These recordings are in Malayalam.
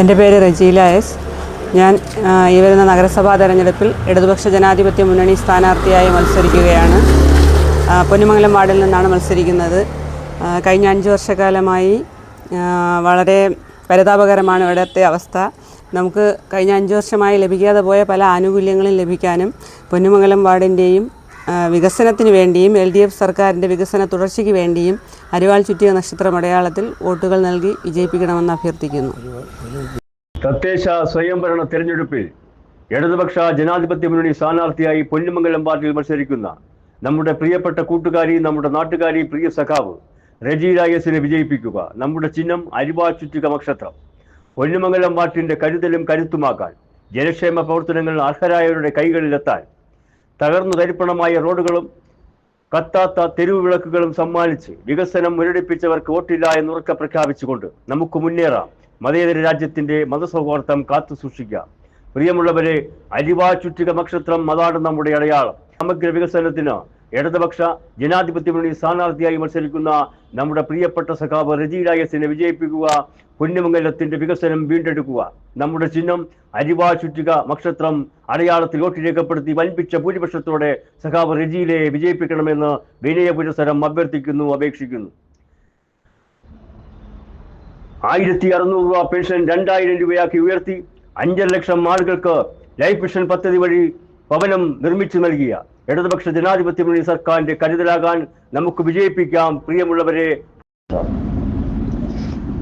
എന്റെ പേര് റജീല എസ്. ഞാൻ ഈ വരുന്ന നഗരസഭാ തെരഞ്ഞെടുപ്പിൽ ഇടതുപക്ഷ ജനാധിപത്യ മുന്നണി സ്ഥാനാർത്ഥിയായി മത്സരിക്കുകയാണ്. പൊന്നുമംഗലം വാർഡിൽ നിന്നാണ് മത്സരിക്കുന്നത്. കഴിഞ്ഞ അഞ്ച് വർഷക്കാലമായി വളരെ പരിതാപകരമാണ് ഇവിടുത്തെ അവസ്ഥ. നമുക്ക് കഴിഞ്ഞ അഞ്ച് വർഷമായി ലഭിക്കാതെ പോയ പല ആനുകൂല്യങ്ങളും ലഭിക്കാനും പൊന്നുമംഗലം വാർഡിന്റെയും വികസനത്തിന് വേണ്ടിയും എൽ ഡി എഫ് സർക്കാരിന്റെ വികസന തുടർച്ചയ്ക്ക് വേണ്ടിയും അരിവാൾ ചുറ്റിയ നക്ഷത്ര അടയാളത്തിൽ വോട്ടുകൾ നൽകി വിജയിപ്പിക്കണമെന്ന് അഭ്യർത്ഥിക്കുന്നു. തദ്ദേശ സ്വയംഭരണ തെരഞ്ഞെടുപ്പിൽ ഇടതുപക്ഷ ജനാധിപത്യ മുന്നണി സ്ഥാനാർത്ഥിയായി പൊന്നുമംഗലം പാർട്ടിയിൽ മത്സരിക്കുന്ന നമ്മുടെ പ്രിയപ്പെട്ട കൂട്ടുകാരി നമ്മുടെ നാട്ടുകാരി പ്രിയ സഖാവ് റജി രായസിനെ വിജയിപ്പിക്കുക. നമ്മുടെ ചിഹ്നം അരിവാൾ ചുറ്റുക നക്ഷത്രം. പൊന്നുമംഗലം പാർട്ടിയുടെ കരുതലും കരുത്തുമാക്കാൻ ജനക്ഷേമ പ്രവർത്തനങ്ങൾ അർഹരായവരുടെ കൈകളിലെത്താൻ തകർന്നു തരിപ്പണമായ റോഡുകളും കത്താത്ത തെരുവുവിളക്കുകളും സമ്മാനിച്ച് വികസനം മുരടിപ്പിച്ചവർക്ക് വോട്ടില്ല എന്ന് ഉറക്ക പ്രഖ്യാപിച്ചുകൊണ്ട് നമുക്ക് മുന്നേറാം. മതേതര രാജ്യത്തിന്റെ മതസൗഹാർദ്ദം കാത്തു സൂക്ഷിക്കാം. പ്രിയമുള്ളവരെ അരിവാ ചുറ്റിക നക്ഷത്രം അതാണ് നമ്മുടെ അടയാളം. സമഗ്ര വികസനത്തിന് ഇടതുപക്ഷ ജനാധിപത്യ മുന്നണി സ്ഥാനാർത്ഥിയായി മത്സരിക്കുന്ന നമ്മുടെ പ്രിയപ്പെട്ട സഖാവ് റജി രായസിനെ വിജയിപ്പിക്കുക പുന്നമംഗലത്തിന്റെ വികസനം വീണ്ടെടുക്കുക. നമ്മുടെ ചിഹ്നം അരിവാ ചുറ്റുക നക്ഷത്രം അടയാളത്തിൽ വോട്ട് രേഖപ്പെടുത്തി വൻപിച്ച ഭൂരിപക്ഷത്തോടെ സഖാവ് റജിയിലെ വിജയിപ്പിക്കണമെന്ന് വിനയ പുരസരം അഭ്യർത്ഥിക്കുന്നു അപേക്ഷിക്കുന്നു. ആയിരത്തി അറുന്നൂറ് രൂപ പെൻഷൻ രണ്ടായിരം രൂപയാക്കി ഉയർത്തി അഞ്ചര ലക്ഷം ആളുകൾക്ക് ലൈഫ് മിഷൻ പദ്ധതി വഴി ഭവനം നിർമ്മിച്ചു നൽകിയ ഇടതുപക്ഷ ജനാധിപത്യ മുന്നണി സർക്കാരിന്റെ കരുതലാകാൻ നമുക്ക് വിജയിപ്പിക്കാം. പ്രിയമുള്ളവരെ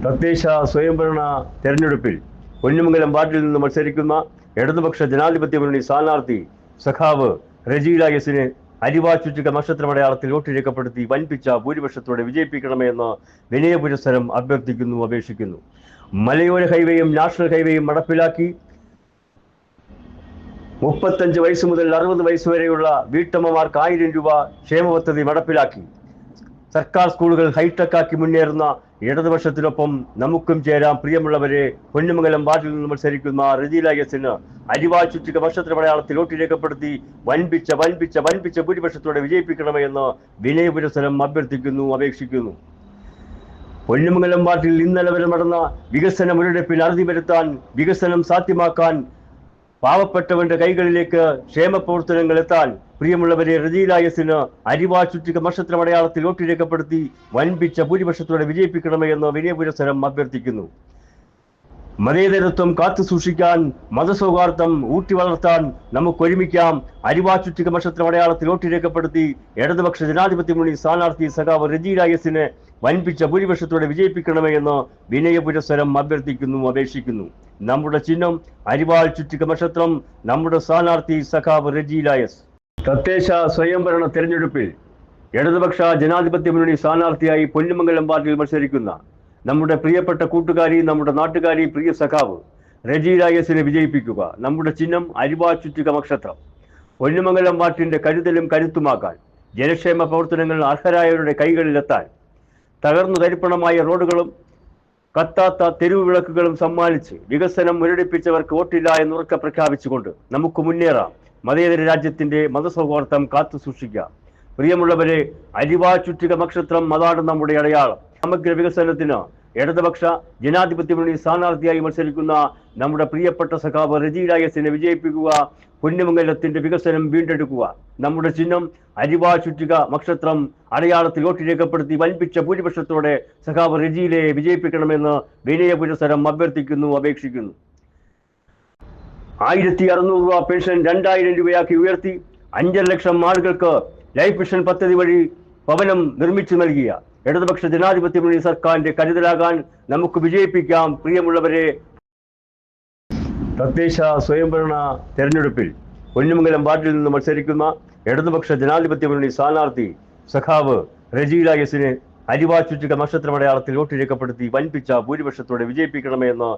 തദ്ദേശ സ്വയംഭരണ തെരഞ്ഞെടുപ്പിൽ പൊന്നുമംഗലം വാർഡിൽ നിന്ന് മത്സരിക്കുന്ന ഇടതുപക്ഷ ജനാധിപത്യ മുന്നണി സ്ഥാനാർത്ഥി സഖാവ് റജീല എസിനെ അരിവാച്ചുറ്റിക നക്ഷത്രമടയാളത്തിൽ വോട്ട് രേഖപ്പെടുത്തി വൻപിച്ച ഭൂരിപക്ഷത്തോടെ വിജയിപ്പിക്കണമെന്ന് വിനയപുരസ്സരം അഭ്യർത്ഥിക്കുന്നു അപേക്ഷിക്കുന്നു. മലയോര ഹൈവേയും നാഷണൽ ഹൈവേയും നടപ്പിലാക്കി മുപ്പത്തഞ്ച് വയസ്സ് മുതൽ അറുപത് വയസ്സ് വരെയുള്ള വീട്ടമ്മമാർക്ക് ആയിരം രൂപ ക്ഷേമ പദ്ധതി നടപ്പിലാക്കി. സർക്കാർ സ്കൂളുകൾ ഹൈടെക് ആക്കി മുന്നേറുന്ന ഇടതുപക്ഷത്തിനൊപ്പം നമുക്കും ചേരാം. പ്രിയമുള്ളവരെ പൊന്നുമംഗലം വാർഡിൽ നിന്ന് മത്സരിക്കുന്ന റജീല എസിന് അരിവാ ചുറ്റിക വർഷത്തിന് മലയാളത്തിൽ വോട്ട് രേഖപ്പെടുത്തി വൻപിച്ച വൻപിച്ച വൻപിച്ച ഭൂരിപക്ഷത്തോടെ വിജയിപ്പിക്കണമെന്ന് വിനയപുരസരം അഭ്യർത്ഥിക്കുന്നു അപേക്ഷിക്കുന്നു. പൊന്നുമംഗലം വാർഡിൽ ഇന്നലെ വരെ നടന്ന വികസന മുരടിപ്പിൽ അറുതി വരുത്താൻ വികസനം സാധ്യമാക്കാൻ പാവപ്പെട്ടവന്റെ കൈകളിലേക്ക് ക്ഷേമ പ്രവർത്തനങ്ങൾ എത്താൻ പ്രിയമുള്ളവരെ റജീലായസിന് അരിവാ ചുറ്റിക നക്ഷത്ര അടയാളത്തിൽ വോട്ട് രേഖപ്പെടുത്തി വൻപിച്ച ഭൂരിപക്ഷത്തോടെ വിജയിപ്പിക്കണമേ എന്ന് വിനയപുരസരം അഭ്യർത്ഥിക്കുന്നു. മതേതരത്വം കാത്തു സൂക്ഷിക്കാൻ മതസൗഹാർദ്ദം ഊട്ടി വളർത്താൻ നമുക്ക് ഒരുമിക്കാം അരിവാ ചുറ്റിക നക്ഷത്ര അടയാളത്തിൽ വോട്ട് രേഖപ്പെടുത്തി ഇടതുപക്ഷ ജനാധിപത്യ മുന്നണി സ്ഥാനാർത്ഥി സഖാവ് റജീലായസിനെ വൻപിച്ച ഭൂരിപക്ഷത്തോടെ വിജയിപ്പിക്കണമേ എന്ന് വിനയപുരസ്സരം അഭ്യർത്ഥിക്കുന്നു അപേക്ഷിക്കുന്നു. നമ്മുടെ ചിഹ്നം അരിവാൾ ചുറ്റിക നക്ഷത്രം നമ്മുടെ സ്ഥാനാർത്ഥി സഖാവ് റെജി ലായസ്. തദ്ദേശ സ്വയംഭരണ തെരഞ്ഞെടുപ്പിൽ ഇടതുപക്ഷ ജനാധിപത്യ മുന്നണി സ്ഥാനാർത്ഥിയായി പൊന്നുമംഗലം പാർട്ടിയിൽ മത്സരിക്കുന്ന നമ്മുടെ പ്രിയപ്പെട്ട കൂട്ടുകാരി നമ്മുടെ നാട്ടുകാരി പ്രിയ സഖാവ് റെജി ലായസിനെ വിജയിപ്പിക്കുക. നമ്മുടെ ചിഹ്നം അരിവാൾ ചുറ്റിക നക്ഷത്രം. പൊന്നുമംഗലം പാർട്ടിന്റെ കരുതലും കരുത്തുമാക്കാൻ ജനക്ഷേമ പ്രവർത്തനങ്ങൾ അർഹരായവരുടെ കൈകളിലെത്താൻ തകർന്നു തരിപ്പണമായ റോഡുകളും കത്താത്ത തെരുവ് വിളക്കുകളും സമ്മാനിച്ച് വികസനം മുരടിപ്പിച്ചവർക്ക് വോട്ടില്ല എന്ന് ഉറക്ക പ്രഖ്യാപിച്ചുകൊണ്ട് നമുക്ക് മുന്നേറാം. മതേതര രാജ്യത്തിന്റെ മതസൗഹാർദ്ദം കാത്തു സൂക്ഷിക്കാം പ്രിയമുള്ളവരെ അരിവാ ചുറ്റിക നക്ഷത്രം അതാണ് നമ്മുടെ അടയാളം. സമഗ്ര വികസനത്തിന് ഇടതുപക്ഷ ജനാധിപത്യ മുന്നണി സ്ഥാനാർത്ഥിയായി മത്സരിക്കുന്ന നമ്മുടെ പ്രിയപ്പെട്ട സഖാവ് റജീലായസിനെ വിജയിപ്പിക്കുക പൊന്നുമംഗലത്തിന്റെ വികസനം വീണ്ടെടുക്കുക. നമ്മുടെ ചിഹ്നം അരിവാ ചുറ്റുക നക്ഷത്രം അടയാളത്തിൽ വോട്ട് രേഖപ്പെടുത്തി വൻപിച്ച ഭൂരിപക്ഷത്തോടെ സഖാവ് റജീലെ വിജയിപ്പിക്കണമെന്ന് വിനയ പുരസരം അഭ്യർത്ഥിക്കുന്നു അപേക്ഷിക്കുന്നു. ആയിരത്തി അറുന്നൂറ് രൂപ പെൻഷൻ രണ്ടായിരം രൂപയാക്കി ഉയർത്തി അഞ്ചര ലക്ഷം ആളുകൾക്ക് ലൈഫ് മിഷൻ പദ്ധതി വഴി ഭവനം നിർമ്മിച്ചു നൽകിയ ഇടതുപക്ഷ ജനാധിപത്യ മുന്നണി സർക്കാരിന്റെ കരുതലാകാൻ നമുക്ക് വിജയിപ്പിക്കാം. പ്രിയമുള്ളവരെ തദ്ദേശ സ്വയംഭരണ തെരഞ്ഞെടുപ്പിൽ പൊന്നുമംഗലം വാർഡിൽ നിന്ന് മത്സരിക്കുന്ന ഇടതുപക്ഷ ജനാധിപത്യ മുന്നണി സ്ഥാനാർത്ഥി സഖാവ് റജീല എസിനെ അരിവാ ചുറ്റുക നക്ഷത്രമടയാളത്തിൽ വോട്ട് രേഖപ്പെടുത്തി വൻപിച്ച ഭൂരിപക്ഷത്തോടെ വിജയിപ്പിക്കണമെന്ന്